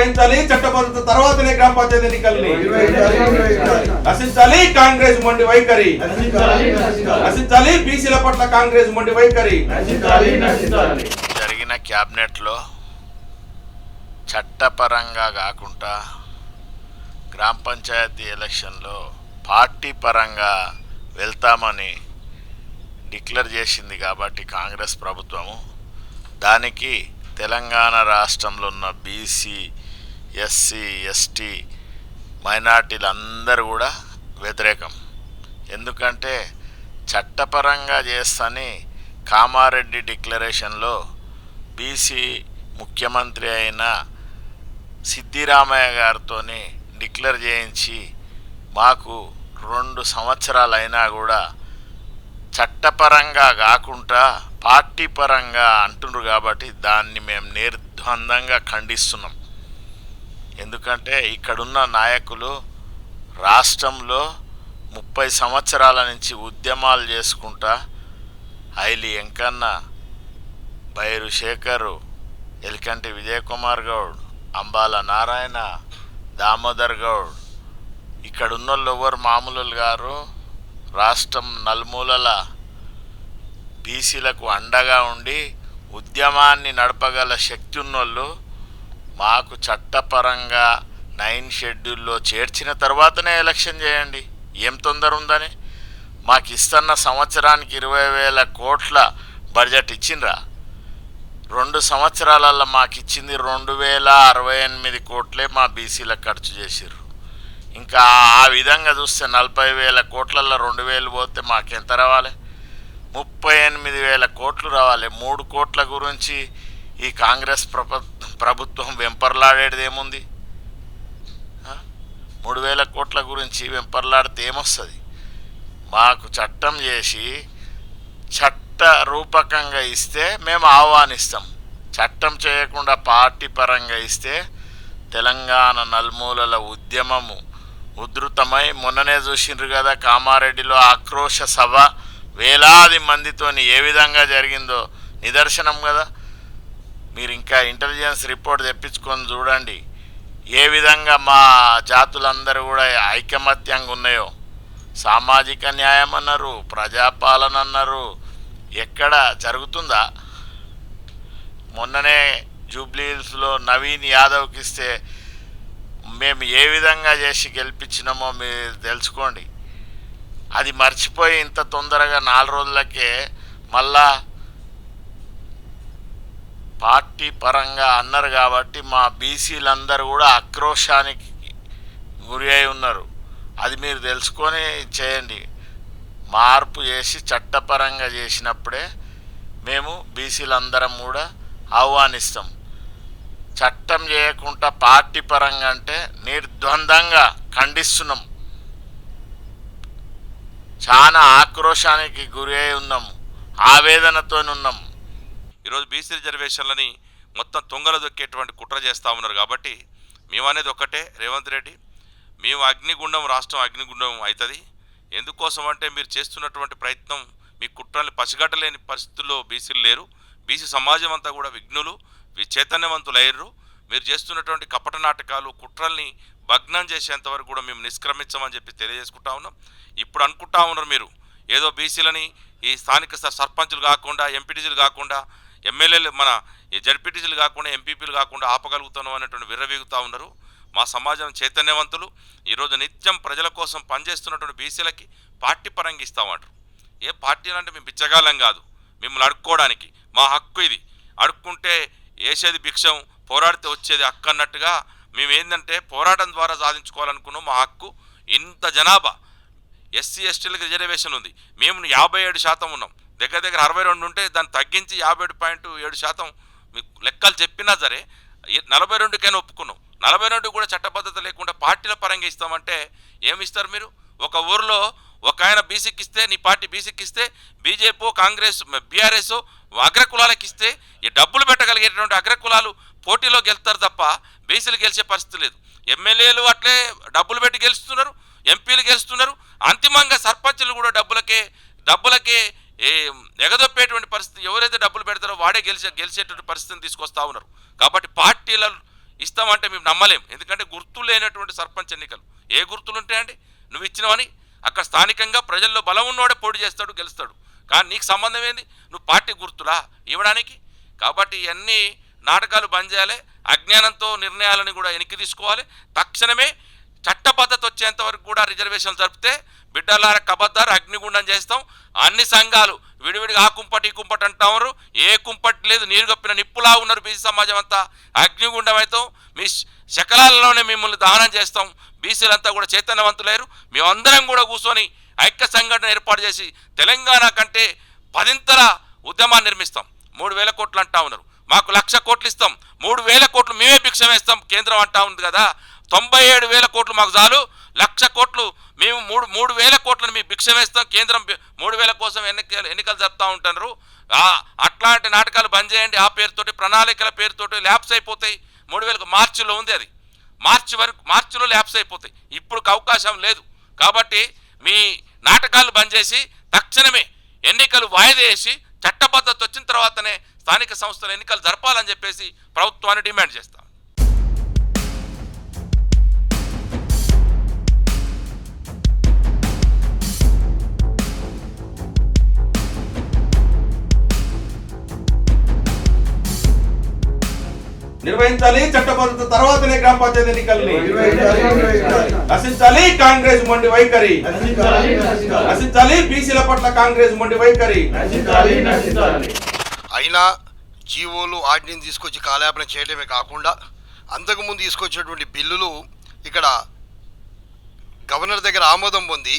పెంచాలి చట్టబద్ధత తర్వాతనే గ్రామ పంచాయతీ ఎన్నికల్ని నశించాలి కాంగ్రెస్ మొండి వైఖరి. నశించాలి, బీసీల పట్ల కాంగ్రెస్ మొండి వైఖరి. జరిగిన క్యాబినెట్ జరిగిన క్యాబినెట్లో చట్టపరంగా కాకుండా గ్రామ పంచాయతీ ఎలక్షన్లో పార్టీ పరంగా వెళ్తామని డిక్లేర్ చేసింది కాబట్టి కాంగ్రెస్ ప్రభుత్వము. దానికి తెలంగాణ రాష్ట్రంలో ఉన్న బీసీ ఎస్సీ ఎస్టీ మైనార్టీలు అందరూ కూడా వ్యతిరేకం. ఎందుకంటే చట్టపరంగా చేస్తని కామారెడ్డి డిక్లరేషన్లో బీసీ ముఖ్యమంత్రి అయిన సిద్ధిరామయ్య గారితో డిక్లేర్ చేయించి మాకు రెండు సంవత్సరాలు అయినా కూడా చట్టపరంగా కాకుండా పార్టీ పరంగా అంటున్నారు కాబట్టి దాన్ని మేము నిర్ద్వందంగా ఖండిస్తున్నాం. ఎందుకంటే ఇక్కడున్న నాయకులు రాష్ట్రంలో ముప్పై సంవత్సరాల నుంచి ఉద్యమాలు చేసుకుంటా ఐలి ఎంకన్న బైరు శేఖరు ఎలికంటి విజయకుమార్ గౌడ్ అంబాల నారాయణ దామోదర్ గౌడ్. ఇక్కడ ఉన్నోళ్ళు ఎవరు? మామూలు గారు రాష్ట్రం నలుమూలల బీసీలకు అండగా ఉండి ఉద్యమాన్ని నడపగల శక్తి ఉన్నోళ్ళు మాకు చట్టపరంగా నైన్ షెడ్యూల్లో చేర్చిన తర్వాతనే ఎలక్షన్ చేయండి. ఏం తొందర ఉందని? మాకు ఇస్తున్న సంవత్సరానికి ఇరవై వేల కోట్ల బడ్జెట్ ఇచ్చిండ్రా. రెండు సంవత్సరాలల్లో మాకు ఇచ్చింది రెండు వేల అరవై ఎనిమిది కోట్లే మా బీసీలకు ఖర్చు చేసిర్రు. ఇంకా ఆ విధంగా చూస్తే నలభై వేల కోట్లలో రెండు వేలు పోతే మాకెంత రావాలి? ముప్పై ఎనిమిది వేల కోట్లు రావాలి. మూడు కోట్ల గురించి ఈ కాంగ్రెస్ ప్రప ప్రభుత్వం వెంపర్లాడేది ఏముంది? మూడు వేల కోట్ల గురించి వెంపర్లాడితే ఏమొస్తుంది? మాకు చట్టం చేసి చట్ట రూపకంగా ఇస్తే మేము ఆహ్వానిస్తాం. చట్టం చేయకుండా పార్టీ పరంగా ఇస్తే తెలంగాణ నలుమూలల ఉద్యమము ఉధృతమై మొన్ననే చూసిండ్రు కదా కామారెడ్డిలో ఆక్రోశ సభ వేలాది మందితోని ఏ విధంగా జరిగిందో. నిదర్శనం కదా? మీరు ఇంకా ఇంటెలిజెన్స్ రిపోర్ట్ తెప్పించుకొని చూడండి. ఏ విధంగా మా జాతులందరూ కూడా ఐకమత్యంగా ఉన్నాయో. సామాజిక న్యాయం అన్నారు ప్రజాపాలన అన్నారు. ఎక్కడ జరుగుతుందా? మొన్ననే జూబ్లీహిల్స్లో నవీన్ యాదవ్కి ఇస్తే మేము ఏ విధంగా చేసి గెలిపించినామో మీరు తెలుసుకోండి. అది మర్చిపోయి ఇంత తొందరగా నాలుగు రోజులకే మళ్ళా పార్టీ పరంగా అన్నారు కాబట్టి మా బీసీలందరూ కూడా ఆక్రోశానికి గురి అయి ఉన్నారు. అది మీరు తెలుసుకొని చేయండి. మార్పు చేసి చట్టపరంగా చేసినప్పుడే మేము బీసీలందరం కూడా ఆహ్వానిస్తాం. చట్టం చేయకుండా పార్టీ పరంగా అంటే నిర్ద్వందంగా ఖండిస్తున్నాం. చాలా ఆక్రోశానికి గురి అయి ఉన్నాము ఆవేదనతో ఉన్నాం ఈరోజు బీసీ రిజర్వేషన్లని మొత్తం తుంగలు దొక్కేటువంటి కుట్ర చేస్తూ ఉన్నారు కాబట్టి మేము అనేది ఒక్కటే. రేవంత్ రెడ్డి మేము అగ్నిగుండం రాష్ట్రం అగ్నిగుండం అవుతుంది. ఎందుకోసం అంటే మీరు చేస్తున్నటువంటి ప్రయత్నం మీ కుట్రల్ని పసిగట్టలేని పరిస్థితుల్లో బీసీలు లేరు. బీసీ సమాజం అంతా కూడా విఘ్నులు వి- చైతన్యవంతులయ్యారు మీరు చేస్తున్నటువంటి కపట నాటకాలు కుట్రల్ని భగ్నం చేసేంత వరకు కూడా మేము నిష్క్రమించమని చెప్పి తెలియజేసుకుంటా ఉన్నాం. ఇప్పుడు అనుకుంటా ఉన్నారు మీరు ఏదో బీసీలని ఈ స్థానిక సర్పంచులు కాకుండా ఎంపీటీసీలు కాకుండా ఎమ్మెల్యేలు మన జడ్పీటీసీలు కాకుండా ఎంపీపీలు కాకుండా ఆపగలుగుతున్నాం అనేటువంటి విర్రవీగుతూ ఉన్నారు. మా సమాజం చైతన్యవంతులు. ఈరోజు నిత్యం ప్రజల కోసం పనిచేస్తున్నటువంటి బీసీలకి పార్టీ పరంగా ఇస్తామంటారు. ఏ పార్టీలు అంటే మేము బిచ్చగాలం కాదు. మిమ్మల్ని అడుక్కోవడానికి. మా హక్కు ఇది. అడుక్కుంటే వేసేది భిక్షం పోరాడితే వచ్చేది హక్కు అన్నట్టుగా మేము ఏంటంటే పోరాటం ద్వారా సాధించుకోవాలనుకున్నాం. మా హక్కు ఇంత జనాభా. ఎస్సీ ఎస్టీలకు రిజర్వేషన్ ఉంది. మేము యాభై ఏడు శాతం ఉన్నాం. దగ్గర దగ్గర అరవై రెండు ఉంటే దాన్ని తగ్గించి యాభై ఏడు పాయింట్ ఏడు శాతం మీకు లెక్కలు చెప్పినా సరే నలభై రెండుకైనా ఒప్పుకున్నాం. నలభై రెండు కూడా చట్టబద్ధత లేకుండా పార్టీల పరంగా ఇస్తామంటే ఏమి ఇస్తారు మీరు? ఒక ఊరిలో ఒక ఆయన బీసీకి ఇస్తే నీ పార్టీ బీసీకి ఇస్తే బీజేపీ కాంగ్రెస్ బీఆర్ఎస్ అగ్రకులాలకు ఇస్తే ఈ డబ్బులు పెట్టగలిగేటువంటి అగ్రకులాలు పోటీలో గెలుస్తారు తప్ప బీసీలు గెలిచే పరిస్థితి లేదు. ఎమ్మెల్యేలు అట్లే డబ్బులు పెట్టి గెలుస్తున్నారు ఎంపీలు గెలుస్తున్నారు. అంతిమంగా సర్పంచులు కూడా డబ్బులకే డబ్బులకే ఏ ఎగదొప్పేటువంటి పరిస్థితి ఎవరైతే డబ్బులు పెడతారో వాడే గెలిచే గెలిచేటువంటి పరిస్థితిని తీసుకొస్తా ఉన్నారు. కాబట్టి పార్టీల ఇస్తామంటే మేము నమ్మలేం. ఎందుకంటే గుర్తు లేనటువంటి సర్పంచ్ ఎన్నికలు. ఏ గుర్తులు ఉంటాయండి? నువ్వు ఇచ్చినవని అక్కడ స్థానికంగా ప్రజల్లో బలం ఉన్నవాడే పోటీ చేస్తాడు గెలుస్తాడు. కానీ నీకు సంబంధం ఏంది? నువ్వు పార్టీ గుర్తులా ఇవ్వడానికి? కాబట్టి ఇవన్నీ నాటకాలు బంద్ చేయాలి. అజ్ఞానంతో నిర్ణయాలను కూడా వెనక్కి తీసుకోవాలి. తక్షణమే చట్టబద్ధత వచ్చేంత వరకు కూడా రిజర్వేషన్లు జరిపితే బిడ్డలార కబద్దారు అగ్నిగుండం చేస్తాం. అన్ని సంఘాలు విడివిడిగా ఆ కుంపటి ఈ కుంపటి అంటారు. ఏ కుంపటి లేదు నీరు కప్పిన నిప్పులా ఉన్నారు బీసీ సమాజం అంతా. అగ్నిగుండం అవుతాం. మీ శకలాలలోనే మిమ్మల్ని దహనం చేస్తాం. బీసీలంతా కూడా చైతన్యవంతులేరు మేమందరం కూడా కూర్చొని ఐక్య సంఘటన ఏర్పాటు చేసి తెలంగాణ కంటే పదింతల ఉద్యమాన్ని నిర్మిస్తాం. మూడు వేల కోట్లు అంటా ఉన్నారు. మాకు లక్ష కోట్లు ఇస్తాం. మూడు వేల కోట్లు మేమే భిక్ష వేస్తాం. కేంద్రం అంటా ఉంది కదా. తొంభై ఏడు వేల కోట్లు మాకు చాలు. లక్ష కోట్లు మేము మూడు మూడు వేల కోట్లను మీ భిక్ష వేస్తాం. కేంద్రం మూడు వేల కోసం ఎన్నికలు ఎన్నికలు జరుపుతూ ఉంటారు. అట్లాంటి నాటకాలు బంద్ చేయండి. ఆ పేరుతోటి ప్రణాళికల పేరుతోటి ల్యాబ్స్ అయిపోతాయి. మూడు వేలకు మార్చిలో ఉంది అది. మార్చి వరకు మార్చిలో ల్యాబ్స్ అయిపోతాయి. ఇప్పుడు అవకాశం లేదు. కాబట్టి మీ నాటకాలు బంద్ చేసి తక్షణమే ఎన్నికలు వాయిదా వేసి చట్టబద్ధత వచ్చిన తర్వాతనే స్థానిక సంస్థల ఎన్నికలు జరపాలని చెప్పేసి ప్రభుత్వాన్ని డిమాండ్ చేస్తాం. నిర్వహించాలి చట్టబద్ధత తర్వాతనే గ్రామ పంచాయతీ ఎన్నికల్ని. నశించాలి కాంగ్రెస్ మొండి వైఖరి నశించాలి, నశించాలి. నశించాలి బీసీల పట్ల కాంగ్రెస్ మొండి వైఖరి నశించాలి, నశించాలి. అయినా జీవోలు ఆర్డినెన్స్ తీసుకొచ్చి కాలయాపన చేయడమే కాకుండా అంతకుముందు తీసుకొచ్చినటువంటి బిల్లులు ఇక్కడ గవర్నర్ దగ్గర ఆమోదం పొంది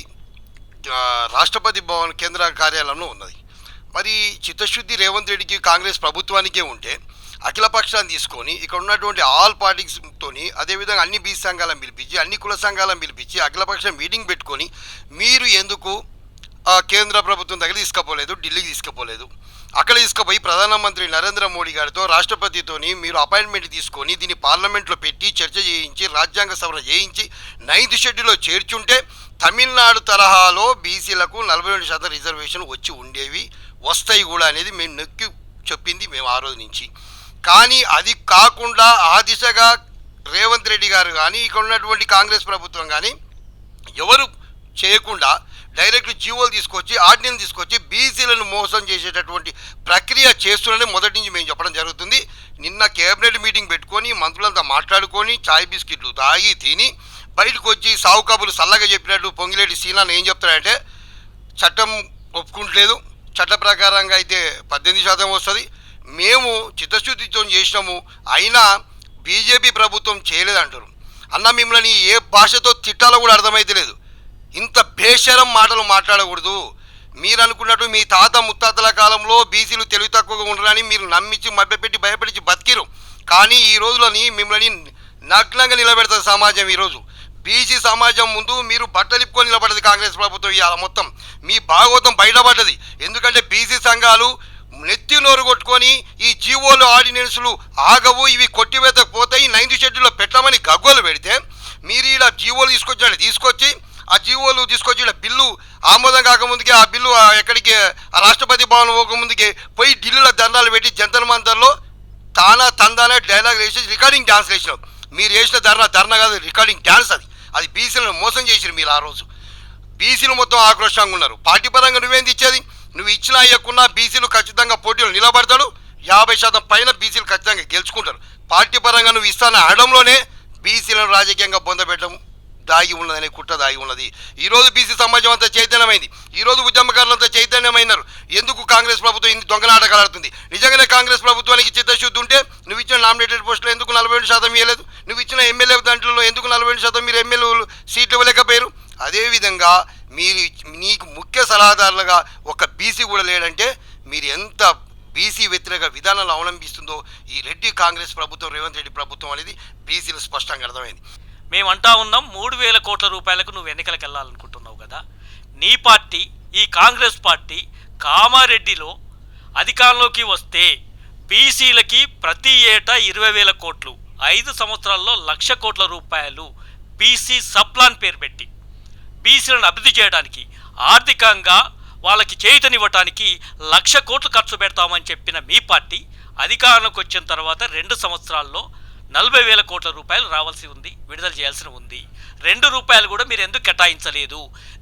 రాష్ట్రపతి భవన్ కేంద్ర కార్యాలయంలో ఉన్నది మరి చిత్తశుద్ధి రేవంత్ రెడ్డికి కాంగ్రెస్ ప్రభుత్వానికే ఉంటే అఖిల పక్షాన్ని తీసుకొని ఇక్కడ ఉన్నటువంటి ఆల్ పార్టీస్తోని అదేవిధంగా అన్ని బీసీ సంఘాలను పిలిపించి అన్ని కుల సంఘాలను పిలిపించి అఖిలపక్షం మీటింగ్ పెట్టుకొని మీరు ఎందుకు కేంద్ర ప్రభుత్వం దగ్గర తీసుకుపోలేదు ఢిల్లీకి తీసుకుపోలేదు? అక్కడ తీసుకుపోయి ప్రధానమంత్రి నరేంద్ర మోడీ గారితో రాష్ట్రపతితోని మీరు అపాయింట్మెంట్ తీసుకొని దీన్ని పార్లమెంట్లో పెట్టి చర్చ చేయించి రాజ్యాంగ సవరణ చేయించి నైన్త్ షెడ్యూల్లో చేర్చుంటే తమిళనాడు తరహాలో బీసీలకు నలభై రెండు శాతం రిజర్వేషన్ వచ్చి ఉండేవి. వస్తాయి కూడా అనేది మేము నొక్కి చెప్పింది మేము ఆ రోజు నుంచి. కానీ అది కాకుండా ఆ దిశగా రేవంత్ రెడ్డి గారు కానీ ఇక్కడ ఉన్నటువంటి కాంగ్రెస్ ప్రభుత్వం కానీ ఎవరు చేయకుండా డైరెక్ట్ జీవోలు తీసుకొచ్చి ఆర్డినెన్స్ తీసుకొచ్చి బీసీలను మోసం చేసేటటువంటి ప్రక్రియ చేస్తున్నారని మొదటి నుంచి మేము చెప్పడం జరుగుతుంది. నిన్న కేబినెట్ మీటింగ్ పెట్టుకొని మంత్రులంతా మాట్లాడుకొని చాయ్ బిస్కెట్లు తాగి తిని బయటకు వచ్చి సావు కబులు సల్లగా చెప్పినట్టు పొంగిలేటి సీనాన్ని ఏం చెప్తాడంటే చట్టం ఒప్పుకుంటలేదు. చట్ట ప్రకారంగా అయితే పద్దెనిమిది శాతం వస్తుంది. మేము చిత్తశుద్ధితో చేసినాము అయినా బీజేపీ ప్రభుత్వం చేయలేదంటారు అన్న మిమ్మల్ని ఏ భాషతో తిట్టాలో కూడా అర్థమైతే లేదు. ఇంత బేషరం మాటలు మాట్లాడకూడదు. మీరు అనుకున్నట్టు మీ తాత ముత్తాతల కాలంలో బీసీలు తెలివి తక్కువగా ఉండరని మీరు నమ్మించి మభ్యపెట్టి భయపెట్టి బతికిరు కానీ ఈ రోజులని మిమ్మల్ని నగ్నంగా నిలబెడతారు సమాజం ఈరోజు. బీసీ సమాజం ముందు మీరు బట్టలిప్పుకొని నిలబడ్డది కాంగ్రెస్ ప్రభుత్వం ఇవాళ మొత్తం. మీ భాగవతం బయటపడ్డది. ఎందుకంటే బీసీ సంఘాలు నెత్తి నోరు కొట్టుకొని ఈ జీవోలు ఆర్డినెన్సులు ఆగవు ఇవి కొట్టివేతకు పోతాయి నైన్త్ షెడ్యూల్లో పెట్టమని గగ్గోలు పెడితే మీరు ఇలా జీవోలు తీసుకొచ్చాడు తీసుకొచ్చి ఆ జీవోలు తీసుకొచ్చి ఇలా బిల్లు ఆమోదం కాకముందుకే ఆ బిల్లు ఆ ఎక్కడికి ఆ రాష్ట్రపతి భవన్ పోకముందుకే పోయి ఢిల్లీలో దండాలు పెట్టి జంతర్ మంతర్లో తానా తందానే డైలాగ్ వేసి రికార్డింగ్ డ్యాన్స్ వేసినాం. మీరు వేసిన ధర్నా ధర్నా కాదు రికార్డింగ్ డ్యాన్స్ అది. అది బీసీలను మోసం చేసిరు మీరు ఆ రోజు. బీసీలు మొత్తం ఆక్రోషంగా ఉన్నారు. పార్టీ పరంగా నువ్వేం ఇచ్చేది నువ్వు ఇచ్చినా ఇవ్వకున్నా బీసీలు ఖచ్చితంగా పోటీలు నిలబడతాడు యాభై శాతం పైన బీసీలు ఖచ్చితంగా గెలుచుకుంటారు. పార్టీ పరంగా నువ్వు ఇస్తాన అనడంలోనే బీసీలను రాజకీయంగా పొందబెట్టడం దాగి ఉన్నదనే కుట్ర దాగి ఉన్నది. ఈ రోజు బీసీ సమాజం అంతా చైతన్యమైంది. ఈ రోజు ఉద్యమకారులంతా చైతన్యమైనారు. ఎందుకు కాంగ్రెస్ ప్రభుత్వం ఇన్ని దొంగ నాటకాలు ఆడుతుంది నిజంగానే కాంగ్రెస్ ప్రభుత్వానికి చిత్తశుద్ధి ఉంటే నువ్వు ఇచ్చిన నామినేటెడ్ పోస్టులు ఎందుకు నలభై రెండు శాతం ఇవ్వలేదు నువ్వు ఇచ్చిన ఎమ్మెల్యే దాంట్లో ఎందుకు నలభై రెండు శాతం మీరు ఎమ్మెల్యేలు సీట్లు ఇవ్వలేకపోయారు? అదేవిధంగా మీరు నీకు ముఖ్య సలహాదారులుగా ఒక బీసీ కూడా లేడంటే మీరు ఎంత బీసీ వ్యతిరేక విధానాలు అవలంబిస్తుందో ఈ రెడ్డి కాంగ్రెస్ ప్రభుత్వం రేవంత్ రెడ్డి ప్రభుత్వం అనేది బీసీలు స్పష్టంగా అర్థమైంది. మేము అంటా ఉన్నాం మూడు వేల కోట్ల రూపాయలకు నువ్వు ఎన్నికలకు వెళ్ళాలనుకుంటున్నావు కదా. నీ పార్టీ ఈ కాంగ్రెస్ పార్టీ కామారెడ్డిలో అధికారంలోకి వస్తే బీసీలకి ప్రతి ఏటా ఇరవై వేల కోట్లు ఐదు సంవత్సరాల్లో లక్ష కోట్ల రూపాయలు బీసీ సప్లాన్ పేరు పెట్టి బీసీలను అభివృద్ధి చేయడానికి ఆర్థికంగా వాళ్ళకి చేయుతనివ్వటానికి లక్ష కోట్లు ఖర్చు పెడతామని చెప్పిన మీ పార్టీ అధికారంలోకి వచ్చిన తర్వాత రెండు సంవత్సరాల్లో నలభై వేల కోట్ల రూపాయలు రావాల్సి ఉంది విడుదల చేయాల్సి ఉంది. రెండు రూపాయలు కూడా మీరు ఎందుకు కేటాయించలేదు?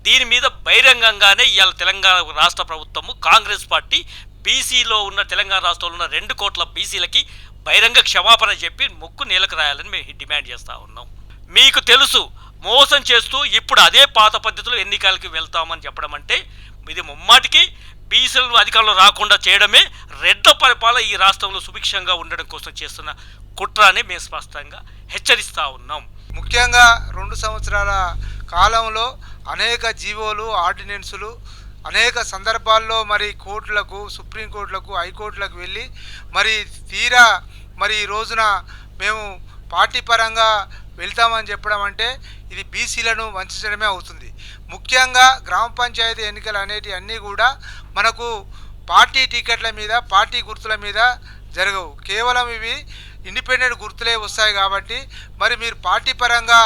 దీని మీద బహిరంగంగానే ఇవాళ తెలంగాణ రాష్ట్ర ప్రభుత్వము కాంగ్రెస్ పార్టీ బీసీలో ఉన్న తెలంగాణ రాష్ట్రంలో ఉన్న రెండు కోట్ల బీసీలకి బహిరంగ క్షమాపణ చెప్పి ముక్కు నీలకు రాయాలని మేము డిమాండ్ చేస్తూ ఉన్నాం. మీకు తెలుసు మోసం చేస్తూ ఇప్పుడు అదే పాత పద్ధతిలో ఎన్నికలకి వెళ్తామని చెప్పడం అంటే ఇది ముమ్మాటికి బీసీలను అధికారంలో రాకుండా చేయడమే రెడ్డ పరిపాలన ఈ రాష్ట్రంలో సుభిక్షంగా ఉండడం కోసం చేస్తున్న కుట్ర అని మేము స్పష్టంగా హెచ్చరిస్తూ ఉన్నాం. ముఖ్యంగా రెండు సంవత్సరాల కాలంలో అనేక జీవోలు ఆర్డినెన్సులు అనేక సందర్భాల్లో మరి కోర్టులకు సుప్రీంకోర్టులకు హైకోర్టులకు వెళ్ళి మరి తీరా మరి ఈ రోజున మేము పార్టీ పరంగా వెళ్తామని చెప్పడం అంటే ఇది బీసీలను వంచడమే అవుతుంది. ముఖ్యంగా గ్రామ పంచాయతీ ఎన్నికలు అనేటివి అన్నీ కూడా మనకు పార్టీ టికెట్ల మీద పార్టీ గుర్తుల మీద జరగవు. కేవలం ఇవి ఇండిపెండెంట్ గుర్తులే వస్తాయి కాబట్టి మరి మీరు పార్టీ పరంగా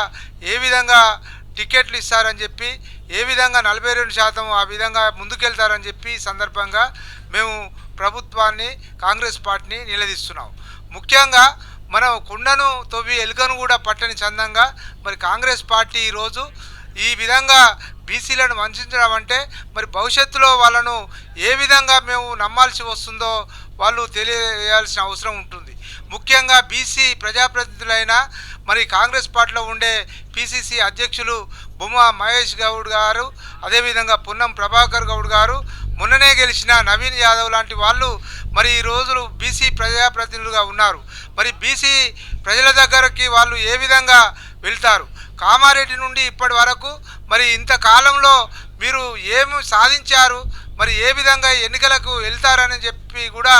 ఏ విధంగా టికెట్లు ఇస్తారని చెప్పి ఏ విధంగా నలభై రెండు శాతం ఆ విధంగా ముందుకెళ్తారని చెప్పి ఈ సందర్భంగా మేము ప్రభుత్వాన్ని కాంగ్రెస్ పార్టీని నిలదీస్తున్నాం. ముఖ్యంగా మనం కుండను తవ్వి ఎలుకను కూడా పట్టని చందంగా మరి కాంగ్రెస్ పార్టీ ఈరోజు ఈ విధంగా బీసీలను వంచడం అంటే మరి భవిష్యత్తులో వాళ్ళను ఏ విధంగా మేము నమ్మాల్సి వస్తుందో వాళ్ళు తెలియజేయాల్సిన అవసరం ఉంటుంది. ముఖ్యంగా బీసీ ప్రజాప్రతినిధులైన మరి కాంగ్రెస్ పార్టీలో ఉండే పిసిసి అధ్యక్షులు బొమ్మ మహేష్ గౌడ్ గారు అదేవిధంగా పున్నం ప్రభాకర్ గౌడ్ గారు గెలిచిన నవీన్ యాదవ్ లాంటి వాళ్ళు మరి ఈ రోజులు బీసీ ప్రజాప్రతినిధులుగా ఉన్నారు. మరి బీసీ ప్రజల దగ్గరకి వాళ్ళు ఏ విధంగా వెళ్తారు? కామారెడ్డి నుండి ఇప్పటి వరకు మరి ఇంత కాలంలో మీరు ఏమి సాధించారు? మరి ఏ విధంగా ఎన్నికలకు వెళ్తారని చెప్పి కూడా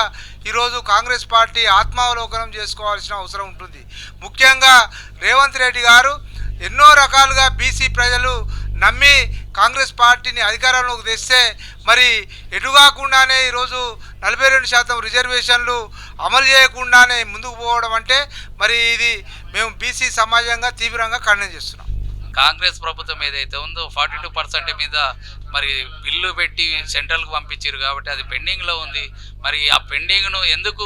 ఈరోజు కాంగ్రెస్ పార్టీ ఆత్మావలోకనం చేసుకోవాల్సిన అవసరం ఉంటుంది. ముఖ్యంగా రేవంత్ రెడ్డి గారు ఎన్నో రకాలుగా బీసీ ప్రజలు నమ్మి కాంగ్రెస్ పార్టీని అధికారంలోకి తెస్తే మరి ఎటు కాకుండానే ఈరోజు నలభై రెండు శాతం రిజర్వేషన్లు అమలు చేయకుండానే ముందుకు పోవడం అంటే మరి ఇది మేము బీసీ సమాజంగా తీవ్రంగా ఖండన చేస్తున్నాం. కాంగ్రెస్ ప్రభుత్వం ఏదైతే ఉందో ఫార్టీ టూ పర్సెంట్ మీద మరి బిల్లు పెట్టి సెంట్రల్కి పంపించారు కాబట్టి అది పెండింగ్లో ఉంది. మరి ఆ పెండింగ్ను ఎందుకు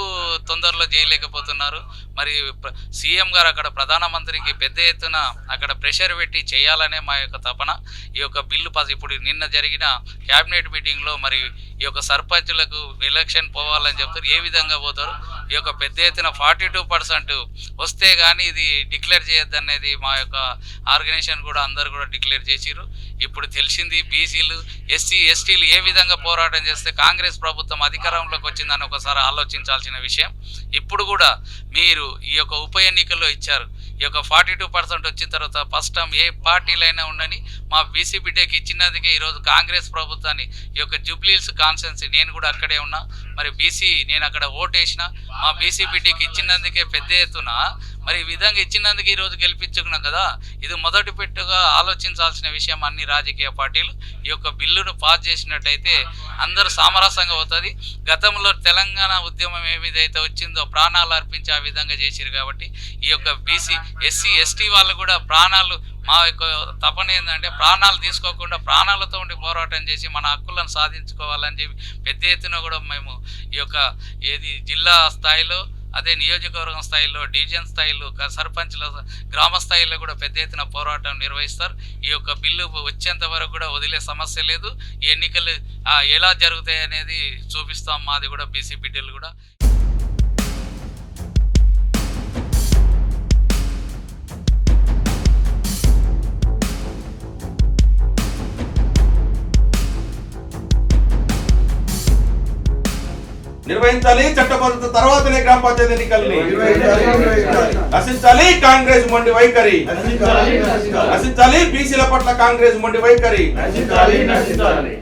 తొందరలో చేయలేకపోతున్నారు? మరి ప్ర- సీఎం గారు అక్కడ ప్రధానమంత్రికి పెద్ద ఎత్తున అక్కడ ప్రెషర్ పెట్టి చేయాలనే మా యొక్క తపన. ఈ యొక్క బిల్లు ఇప్పుడు నిన్న జరిగిన క్యాబినెట్ మీటింగ్లో మరి ఈ యొక్క సర్పంచులకు ఎలక్షన్ పోవాలని చెప్తారు. ఏ విధంగా పోతారు? ఈ యొక్క పెద్ద ఎత్తున ఫార్టీ టూ పర్సెంట్ వస్తే కానీ ఇది డిక్లేర్ చేయొద్దనేది మా యొక్క ఆర్గనైజేషన్ కూడా అందరు కూడా డిక్లేర్ చేసిరు ఇప్పుడు తెలిసింది బీసీలు ఎస్సీ ఎస్టీలు ఏ విధంగా పోరాటం చేస్తే కాంగ్రెస్ ప్రభుత్వం అధికారంలోకి వచ్చిందని ఒకసారి ఆలోచించాల్సిన విషయం. ఇప్పుడు కూడా మీరు ఈ యొక్క ఉప ఎన్నికల్లో ఇచ్చారు. ఈ యొక్క ఫార్టీ టూ పర్సెంట్ వచ్చిన తర్వాత ఫస్ట్ టైం ఏ పార్టీలైనా ఉండని మా బీసీ బిడ్డకి ఇచ్చినందుకే ఈరోజు కాంగ్రెస్ ప్రభుత్వాన్ని ఈ యొక్క జూబ్లీల్స్ కాన్స్టెన్సీ నేను కూడా అక్కడే ఉన్నా. మరి బీసీ నేను అక్కడ ఓటేసిన మా బీసీ బిడ్డకి ఇచ్చినందుకే పెద్ద ఎత్తున మరి ఈ విధంగా ఇచ్చినందుకు ఈరోజు గెలిపించుకున్నాం కదా. ఇది మొదటి పెట్టుగా ఆలోచించాల్సిన విషయం అన్ని రాజకీయ పార్టీలు. ఈ యొక్క బిల్లును పాస్ చేసినట్టయితే అందరూ సామరస్యంగా అవుతుంది. గతంలో తెలంగాణ ఉద్యమం ఏమిదైతే వచ్చిందో ప్రాణాలు అర్పించి ఆ విధంగా చేసిరు కాబట్టి ఈ యొక్క బీసీ ఎస్సీ ఎస్టీ వాళ్ళు కూడా ప్రాణాలు మా యొక్క తపన ఏంటంటే ప్రాణాలు తీసుకోకుండా ప్రాణాలతో ఉండి పోరాటం చేసి మన హక్కులను సాధించుకోవాలని చెప్పి పెద్ద ఎత్తున కూడా మేము ఈ యొక్క ఏది జిల్లా స్థాయిలో అదే నియోజకవర్గం స్థాయిలో డివిజన్ స్థాయిలో సర్పంచ్ల గ్రామ స్థాయిలో కూడా పెద్ద ఎత్తున పోరాటం నిర్వహిస్తారు. ఈ యొక్క బిల్లు వచ్చేంత వరకు కూడా వదిలే సమస్య లేదు. ఈ ఎన్నికలు ఎలా జరుగుతాయి అనేది చూపిస్తాం మాది కూడా బీసీ బిడ్డలు కూడా. నిర్వహించాలి చట్టబద్ధత తర్వాతనే గ్రామ పంచాయతీ ఎన్నికల్ని. నశించాలి కాంగ్రెస్ మొండి వైఖరి. నశించాలి బీసీల పట్ల కాంగ్రెస్ మొండి వైఖరి. నశించాలి నశించాలి.